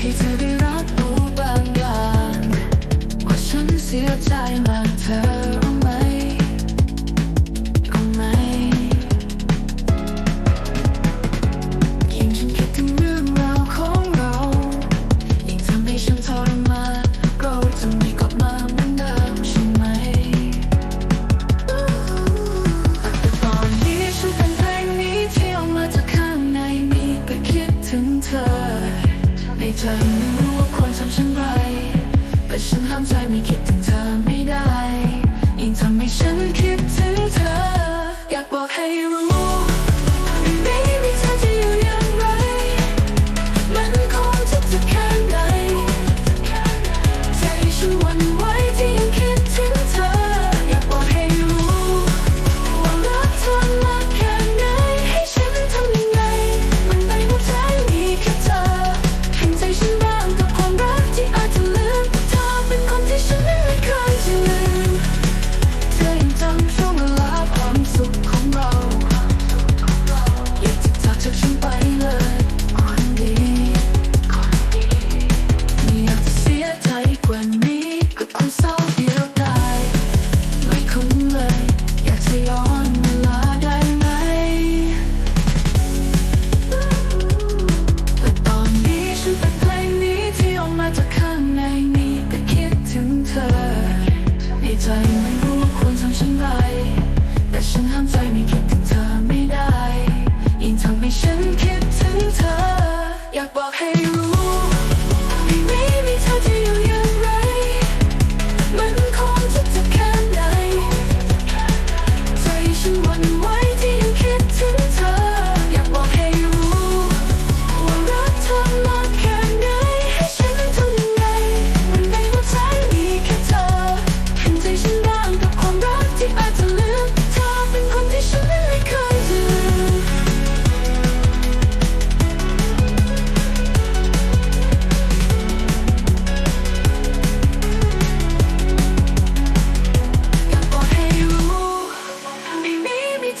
ให้เธอได้รับรู้บางอย่างว่าฉันเสียใจมากเธอามใจไม่คิดถึงเธอไม่ได้ ยิ่งทำให้ฉันคิดถึงเธอ อยากบอกให้รู้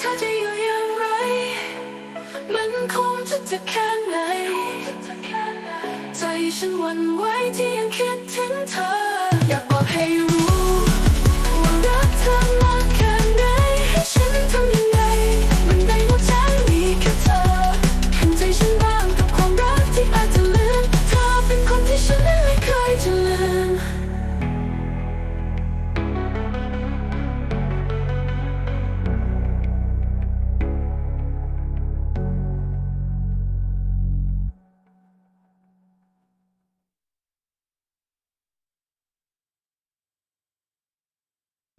เธอจะอยู่อย่างไร มันคงจะจะแค่ไหน ใจฉันวันไหวที่ยังคิดถึงเธอ อยากบอกให้รู้